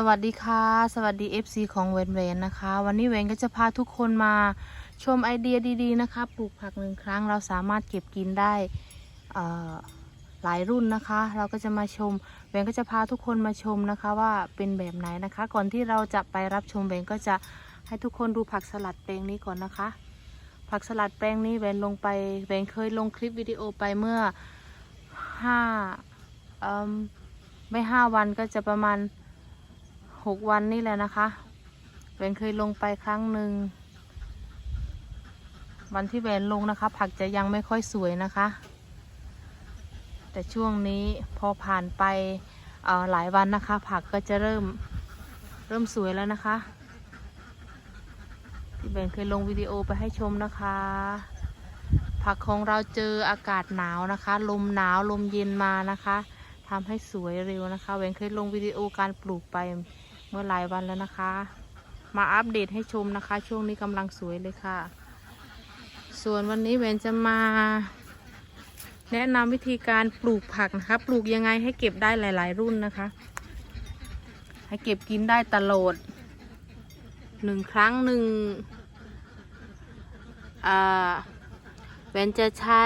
สวัสดีค่ะ สวัสดี FC ของเวนเวนนะคะ วันนี้เวนก็จะพาทุกคนมาชมไอเดียดีๆนะคะปลูกผักหนึ่งครั้งเราสามารถเก็บกินได้หลายรุ่นนะคะ เราก็จะมาชมเวนก็จะพาทุกคนมาชมนะคะว่าเป็นแบบไหนนะคะ ก่อนที่เราจะไปรับชมเวนก็จะให้ทุกคนดูผักสลัดแปลงนี้ก่อนนะคะ ผักสลัดแปลงนี้เวนลงไปเวนเคยลงคลิปวิดีโอไปเมื่อห้าเอิ่มไม่ห้าวันก็จะประมาณ หกวันนี่แหละนะคะแหวนเคยลงไปครั้งหนึ่ง วันที่แหวนลงนะคะ ผักจะยังไม่ค่อยสวยนะคะ แต่ช่วงนี้พอผ่านไปหลายวันนะคะ ผักก็จะเริ่มเริ่มสวยแล้วนะคะ ที่แหวนเคยลงวิดีโอไปให้ชมนะคะ ผักของเราเจออากาศหนาวนะคะ ลมหนาวลมเย็นมานะคะทำให้สวยเร็วนะคะแหวนเคยลงวิดีโอการปลูกไป เมื่อหลายวันแล้วนะคะ มาอัปเดตให้ชมนะคะ ช่วงนี้กำลังสวยเลยค่ะ ส่วนวันนี้แหวนจะมา แนะนำวิธีการปลูกผักนะคะ ปลูกยังไงให้เก็บได้หลาย ๆ รุ่นนะคะ ให้เก็บกินได้ตลอดหนึ่งครั้งหนึ่งอ่าแหวนจะใช้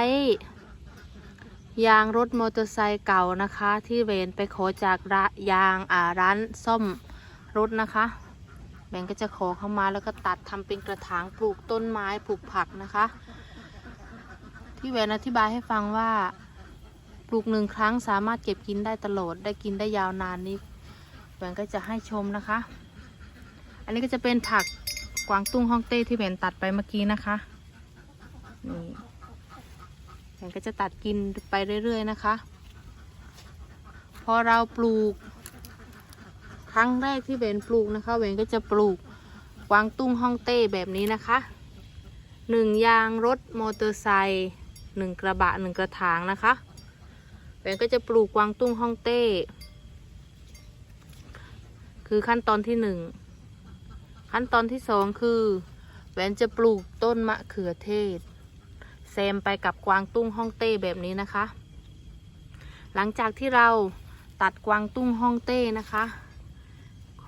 ยางรถมอเตอร์ไซค์เก่านะคะ ที่เวนไปขอจากร้ายางร้านซ่อม รถนะคะ แบงก็จะขอเข้ามาแล้วก็ตัดทำเป็นกระถางปลูกต้นไม้ปลูกผักนะคะ ที่เวนอธิบายให้ฟังว่าปลูกหนึ่งครั้งสามารถเก็บกินได้ตลอดได้กินได้ยาวนานนี้แบงก็จะให้ชมนะคะ อันนี้ก็จะเป็นผักกวางตุ้งฮ่องเต้ที่เวนตัดไปเมื่อกี้นะคะนี่แวนก็จะตัดกินไปเรื่อยๆนะคะ พอเราปลูก ครั้งแรกที่เวนปลูกนะคะเวนก็จะปลูกกวางตุ้งฮ่องเต้แบบนี้นะคะหนึ่งยางรถมอเตอร์ไซค์หนึ่งกระบะหนึ่งกระถางนะคะเวนก็จะปลูกกวางตุ้งฮ่องเต้ คือขั้นตอนที่หนึ่งขั้นตอนที่สองคือแหวนจะปลูกต้นมะเขือเทศแซมไปกับกวางตุ้งฮ่องเต้แบบนี้นะคะ หลังจากที่เราตัดกวางตุ้งฮ่องเต้นะคะ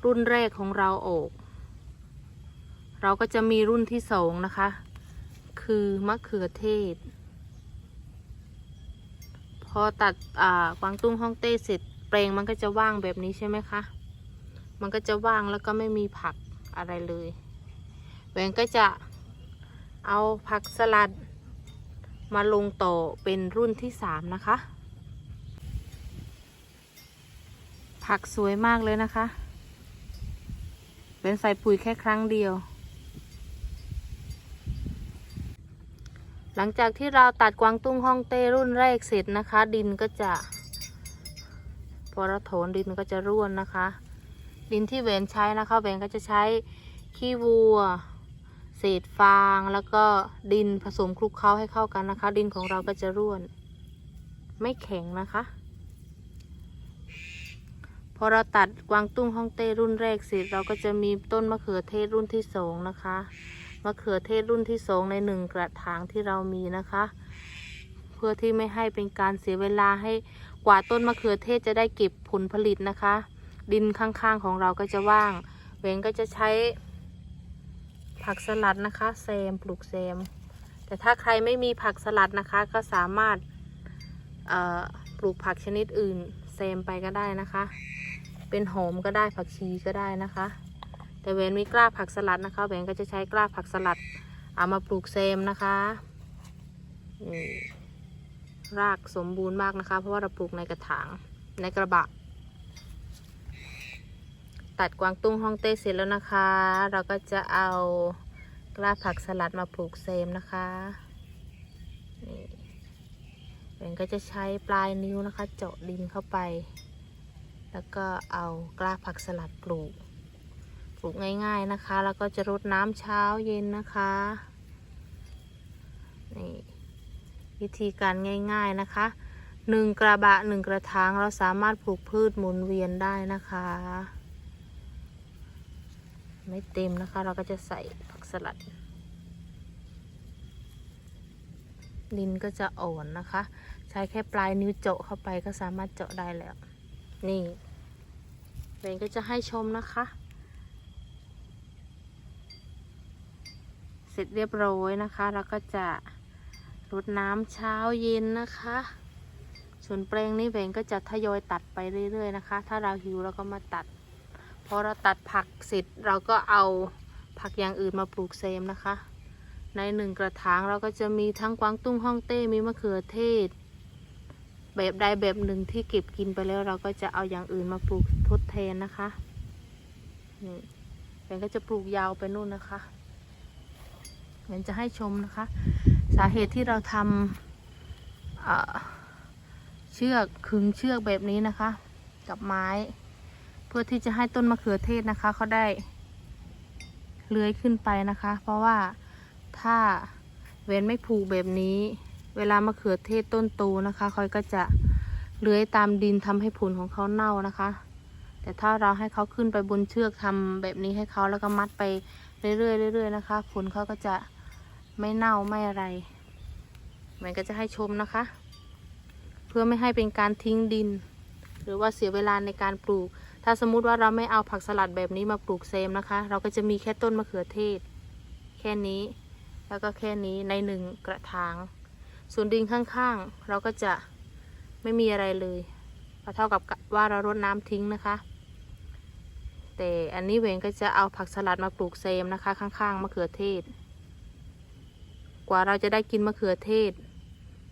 รุ่นแรกของเราออก เราก็จะมีรุ่นที่สองนะคะ คือมะเขือเทศ พอตัดอ่ากวางตุ้งฮ่องเต้เสร็จเปลงมันก็จะว่างแบบนี้ใช่ไหมคะ มันก็จะว่างแล้วก็ไม่มีผักอะไรเลยแหวงก็จะเอาผักสลัดมาลงต่อเป็นรุ่นที่สามนะคะ ผักสวยมากเลยนะคะ เป็นใส่ปุ๋ยแค่ครั้งเดียว หลังจากที่เราตัดกวางตุ้งฮ่องเต้รุ่นแรกเสร็จนะคะ ดินก็จะ พอเราโถนดินก็จะร่วนนะคะ ดินที่เวนใช้นะคะเวนก็จะใช้ขี้วัว เศษฟางแล้วก็ดินผสมคลุกเคล้าให้เข้ากันนะคะ ดินของเราก็จะร่วน ไม่แข็งนะคะ พอเราตัดกวางตุ้งฮ่องเต้รุ่นแรกเสร็จเราก็จะมีต้นมะเขือเทศรุ่นที่สองนะคะมะเขือเทศรุ่นที่สองในหนึ่งกระถางที่เรามีนะคะ เพื่อที่ไม่ให้เป็นการเสียเวลาให้กว่าต้นมะเขือเทศจะได้เก็บผลผลิตนะคะ ดินข้างๆของเราก็จะว่างเวงก็จะใช้ผักสลัดนะคะแซมปลูกแซม แต่ถ้าใครไม่มีผักสลัดนะคะ ก็สามารถเอ่อปลูกผักชนิดอื่นแซมไปก็ได้นะคะ เป็นหอมก็ได้ผักชีก็ได้นะคะ แต่แหวนมีกล้าผักสลัดนะคะแหวนก็จะใช้กล้าผักสลัดเอามาปลูกแซมนะคะนี่รากสมบูรณ์มากนะคะ เพราะว่าเราปลูกในกระถางในกระบะ ตัดกวางตุ้งฮ่องเต้เสร็จแล้วนะคะ เราก็จะเอากล้าผักสลัดมาปลูกเซมนะคะนี่เป็นก็จะใช้ปลายนิ้วนะคะ เจาะดินเข้าไป แล้วก็เอากล้าผักสลัดปลูก ปลูกง่ายๆนะคะ แล้วก็จะรดน้ำเช้าเย็นนะคะนี่วิธีการง่าย ๆนะคะหนึ่งกระบะหนึ่งกระถางเราสามารถปลูกพืชหมุนเวียนได้นะคะ ไม่เต็มนะคะ เราก็จะใส่ผักสลัด ดินก็จะอ่อนนะคะ ใช้แค่ปลายนิ้วเจาะเข้าไปก็สามารถเจาะได้แล้ว นี่ เวนก็จะให้ชมนะคะ เสร็จเรียบร้อยนะคะ แล้วก็จะรดน้ำเช้าเย็นนะคะ ส่วนแปลงนี้เวนก็จะทยอยตัดไปเรื่อยๆนะคะ ถ้าเราหิวเราก็มาตัด พอเราตัดผักเสร็จเราก็เอาผักอย่างอื่นมาปลูกเซมนะคะ ในหนึ่งกระถางเราก็จะมีทั้งกวางตุ้งฮ่องเต้มีมะเขือเทศ แบบใดแบบหนึ่งที่เก็บกินไปแล้วเราก็จะเอาอย่างอื่นมาปลูกทดแทนนะคะ นี่แฟนก็จะปลูกยาวไปนู่นนะคะแฟนจะให้ชมนะคะ สาเหตุที่เราทำเอ่อเชือกขึงเชือกแบบนี้นะคะ กับไม้ เพื่อที่จะให้ต้นมะเขือเทศนะคะเขาได้เลื้อยขึ้นไปนะคะ เพราะว่าถ้าเว้นไม่ผูกแบบนี้ เวลามะเขือเทศต้นโตนะคะเขาก็จะเลื้อยตามดินทำให้ผลของเขาเน่านะคะ แต่ถ้าเราให้เขาขึ้นไปบนเชือกทำแบบนี้ให้เขาแล้วก็มัดไปเรื่อยๆเรื่อยๆนะคะ ผลเขาก็จะไม่เน่าไม่อะไรมันก็จะให้ชมนะคะ เพื่อไม่ให้เป็นการทิ้งดิน หรือว่าเสียเวลาในการปลูก ถ้าสมมุติว่าเราไม่เอาผักสลัดแบบนี้มาปลูกเซมนะคะ เราก็จะมีแค่ต้นมะเขือเทศ แค่นี้ แล้วก็แค่นี้ในหนึ่งกระถาง ส่วนดินข้างๆ เราก็จะไม่มีอะไรเลยก็เท่ากับว่าเรารดน้ำทิ้งนะคะ แต่อันนี้เวงก็จะเอาผักสลัดมาปลูกเซมนะคะ ข้างๆมะเขือเทศ กว่าเราจะได้กินมะเขือเทศ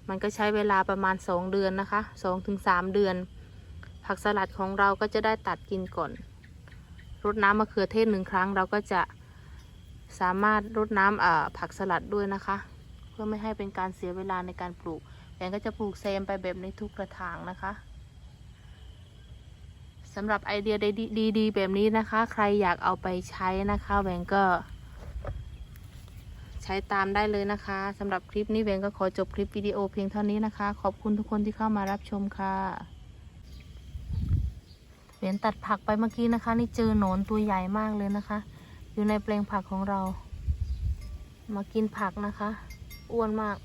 มันก็ใช้เวลาประมาณสองเดือนนะคะสองถึงสามเดือน ผักสลัดของเราก็จะได้ตัดกินก่อนรดน้ำมะเขือเทศหนึ่งครั้ง เราก็จะสามารถรดน้ำผักสลัดด้วยนะคะ เพื่อไม่ให้เป็นการเสียเวลาในการปลูกแอนก็จะปลูกเซมไปแบบในทุกกระถางนะคะสำหรับไอเดียดีๆแบบนี้นะคะ ใครอยากเอาไปใช้นะคะแหวงก็ใช้ตามได้เลยนะคะสำหรับคลิปนี้แหวงก็ขอจบคลิปวิดีโอเพียงเท่านี้นะคะ ขอบคุณทุกคนที่เข้ามารับชมค่ะแหวนตัดผักไปเมื่อกี้นะคะ นี่เจอหนอนตัวใหญ่มากเลยนะคะ อยู่ในแปลงผักของเรา มากินผักนะคะ อ้วนมาก